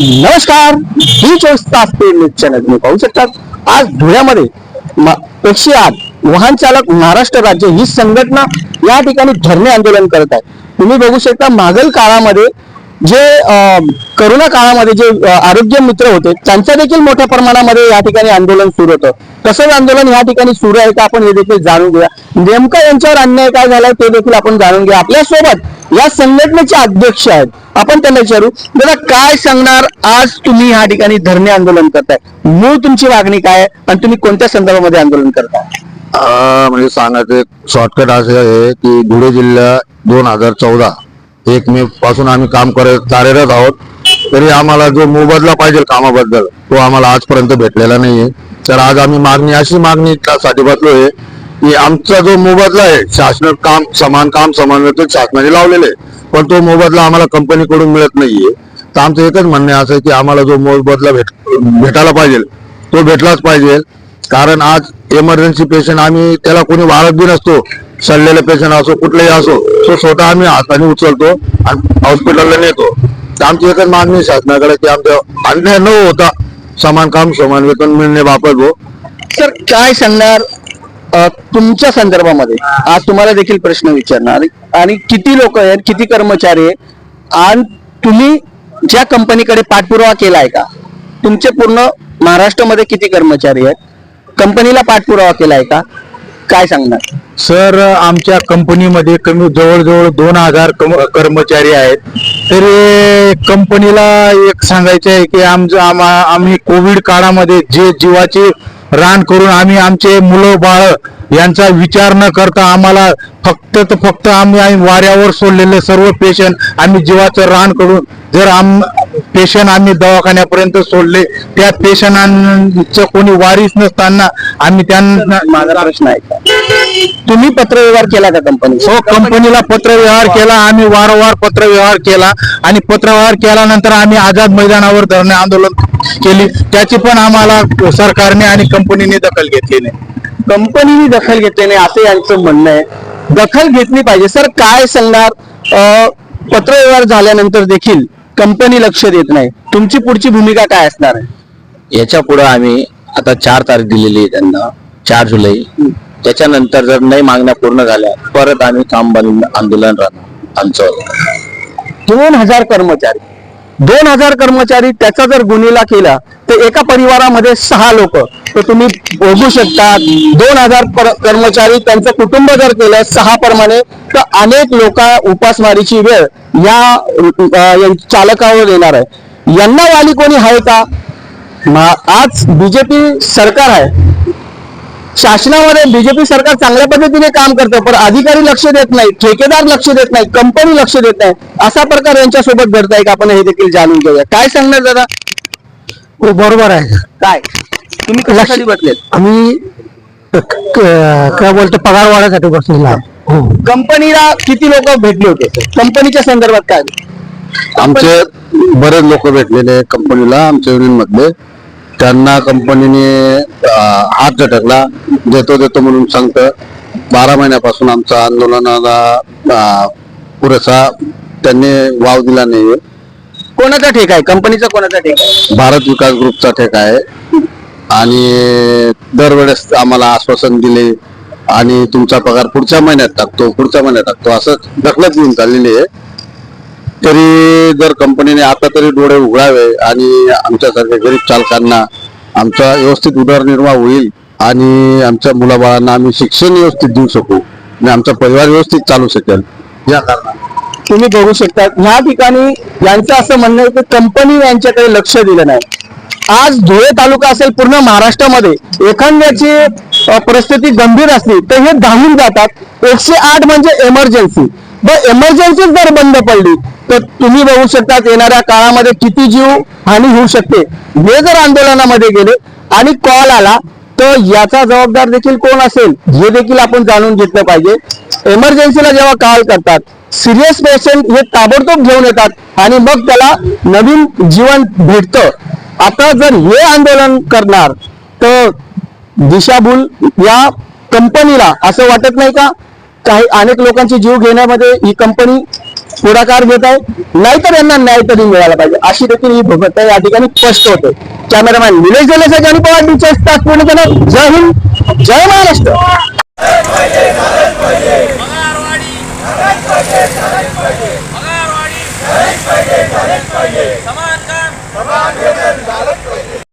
नमस्कार ही चोवीस तास पेड न्यूज चॅनल. तुम्ही पाहू शकतात आज धुळ्यामध्ये एकशे आठ वाहन चालक महाराष्ट्र राज्य ही संघटना या ठिकाणी धरणे आंदोलन करत आहे. तुम्ही बघू शकता मागील काळामध्ये जे अं, करोना काळामध्ये जे आरोग्य मित्र होते त्यांचं देखील मोठ्या प्रमाणामध्ये या ठिकाणी आंदोलन सुरू होतं. तसंच आंदोलन या ठिकाणी सुरू आहे का आपण हे देखील जाणून घेऊया. नेमकं यांच्यावर अन्याय काय झालाय ते देखील आपण जाणून घेऊया. आपल्यासोबत या संघटनेचे अध्यक्ष आहेत आपण त्यांना विचारू दादा काय सांगणार आज तुम्ही या ठिकाणी धरणे आंदोलन करताय? मूळ तुमची मागणी काय आहे आणि तुम्ही कोणत्या संदर्भामध्ये आंदोलन करताय? आ, म्हणजे सांगायचं शॉर्टकट असं आहे की धुळे जिल्हा दोन हजार चौदा एक मे पासून आम्ही काम करत कार्यरत आहोत. तरी आम्हाला जो मोबदला पाहिजे कामाबद्दल तो आम्हाला आजपर्यंत भेटलेला नाहीये. तर आज आम्ही मागणी अशी मागणी त्यासाठी बसलोय की आमचा जो मोबदला आहे शासन काम समान काम समान वेतन शासनाने लावलेले आहे. पण तो मोबदला आम्हाला कंपनीकडून मिळत नाहीये. तर आमचं एकच म्हणणं असं आहे की आम्हाला जो मोबदला भेट भेटायला पाहिजे तो भेटलाच पाहिजे. कारण आज इमर्जन्सी पेशंट आम्ही त्याला कोणी वाढत बी नसतो सडलेला पेशंट असो कुठलाही असो तो स्वतः आम्ही हाताने उचलतो आणि हॉस्पिटलला नेतो. तर आमची एकच मागणी शासनाकडे की आमच्या अन्याय न होता समान काम समान वेतन मिळणे बाबत भाऊ सर काय सांगणार तुमच्या संदर्भामध्ये आज तुम्हाला देखील प्रश्न विचारणार. आणि किती लोक आहेत किती कर्मचारी आहेत? आणि तुम्ही ज्या कंपनीकडे पाठपुरावा केलाय का? तुमचे पूर्ण महाराष्ट्रामध्ये किती कर्मचारी आहेत? कंपनीला पाठपुरावा केलाय का? काय सांगणार? सर आमच्या कंपनीमध्ये कमी जवळजवळ दोन हजार कर्मचारी आहेत. तरी कंपनीला एक सांगायचं आहे की आमचं आम्हा आम्ही कोविड काळामध्ये जे जीवाची रान करून आम्ही आमचे मुलं बाळ यांचा विचार न करता आम्हाला फक्त तर फक्त आम्ही आम्ही वाऱ्यावर सोडलेले सर्व पेशंट आम्ही जीवाचं रान करून जर आम पेशंट आम्ही दवाखान्यापर्यंत सोडले त्या पेशंटांचं कोणी वारीच नसताना आम्ही त्यांना माझा प्रश्न आहे. तुम्ही पत्रव्यवहार केला का कंपनी हो कंपनीला पत्रव्यवहार केला आम्ही वारंवार पत्रव्यवहार केला आणि पत्रव्यवहार केल्यानंतर आम्ही आझाद मैदानावर धरणे आंदोलन केली. त्याची पण आम्हाला सरकारने आणि कंपनीने दखल घेतली नाही. कंपनीने दखल घेतली नाही असं यांचं म्हणणं आहे. दखल घेतली पाहिजे. सर काय सांगणार? पत्रव्यवहार झाल्यानंतर देखील कंपनी लक्ष देत नाही. तुमची पुढची भूमिका काय असणार आहे? याच्यापुढे आम्ही आता चार तारीख दिलेली आहे त्यांना चार जुलै. त्याच्यानंतर जर नाही मागण्या पूर्ण झाल्या परत आम्ही काम बंद आंदोलन राहणार आमचं. दोन हजार कर्मचारी. दोन हजार कर्मचारी त्याचा जर गुन्हेला केला तर एका परिवारामध्ये सहा लोक. तर तुम्ही बघू शकता दोन हजार कर्मचारी त्यांचं कुटुंब जर केलं सहा प्रमाणे तर अनेक लोक उपासमारीची वेळ या चालकावर येणार आहे. यांना वाली कोणी आहे का? आज बीजेपी सरकार आहे. शासनामध्ये बीजेपी सरकार चांगल्या पद्धतीने काम करतं पण अधिकारी लक्ष देत नाही ठेकेदार लक्ष देत नाही कंपनी लक्ष देत नाही असा प्रकार यांच्या सोबत घडत आहे का आपण हे देखील जाणून घेऊया. काय सांगणार दादा? हो, बरोबर आहे. काय? तुम्ही कशासाठी बसलेत? आम्ही काय बोलतो पगार वाढायसाठी बसलेला हो. कंपनीला किती लोक भेटले होते? कंपनीच्या संदर्भात काय? आमचे बरेच लोक भेटलेले कंपनीला आमच्या युनियन मधले त्यांना कंपनीने हात झटकला. देतो देतो म्हणून सांगतं बारा महिन्यापासून आमच्या आंदोलनाला पुरेसा त्यांनी वाव दिला नाहीये. कोणाचा ठेका आहे? कंपनीचा कोणाचा ठेका आहे? भारत विकास ग्रुपचा ठेका आहे. आणि दरवेळेस आम्हाला आश्वासन दिले. आणि तुमचा पगार पुढच्या महिन्यात टाकतो पुढच्या महिन्यात टाकतो. असं ढकलत घेऊन चाललेली आहे. तरी जर कंपनीने आता तरी डोळे उघडावे आणि आमच्यासारख्या गरीब चालकांना आमचा व्यवस्थित उदरनिर्वाह होईल आणि आमच्या मुलाबाळांना आम्ही शिक्षण व्यवस्थित देऊ शकू आणि आमचा परिवार व्यवस्थित चालू शकेल. या कारणाने. तुम्ही बघू शकता ह्या ठिकाणी यांचं असं म्हणणं आहे की कंपनी यांच्याकडे लक्ष दिलं नाही. आज धुळे तालुका असेल पूर्ण महाराष्ट्रामध्ये एखाद्याची परिस्थिती गंभीर असली तर हे धावून जातात. एकशे आठ म्हणजे एमर्जन्सी व एमर्जन्सीच जर बंद पडली तर तुम्ही बघू शकता येणाऱ्या काळामध्ये किती जीव हानी होऊ शकते. हे जर आंदोलनामध्ये गेले आणि कॉल आला तर याचा जबाबदार देखील कोण असेल हे देखील आपण जाणून घेतलं पाहिजे. एमर्जन्सीला जेव्हा कॉल करतात सिरियस पेशंट हे ताबडतोब घेऊन येतात आणि मग त्याला नवीन जीवन भेटतं. आता जर हे आंदोलन करणार तर दिशाभूल या कंपनीला असं वाटत नाही का? काही अनेक लोकांचे जीव घेण्यामध्ये ही कंपनी पुढाकार घेत आहे. नाहीतर यांना न्याय तरी मिळाला पाहिजे. अशी देखील ही भूमिका या ठिकाणी स्पष्ट होते. कॅमेरामॅन निलेश जलेसाठी आणि पवार टीचर्स पूर्ण जय हिंद. जय महाराष्ट्र.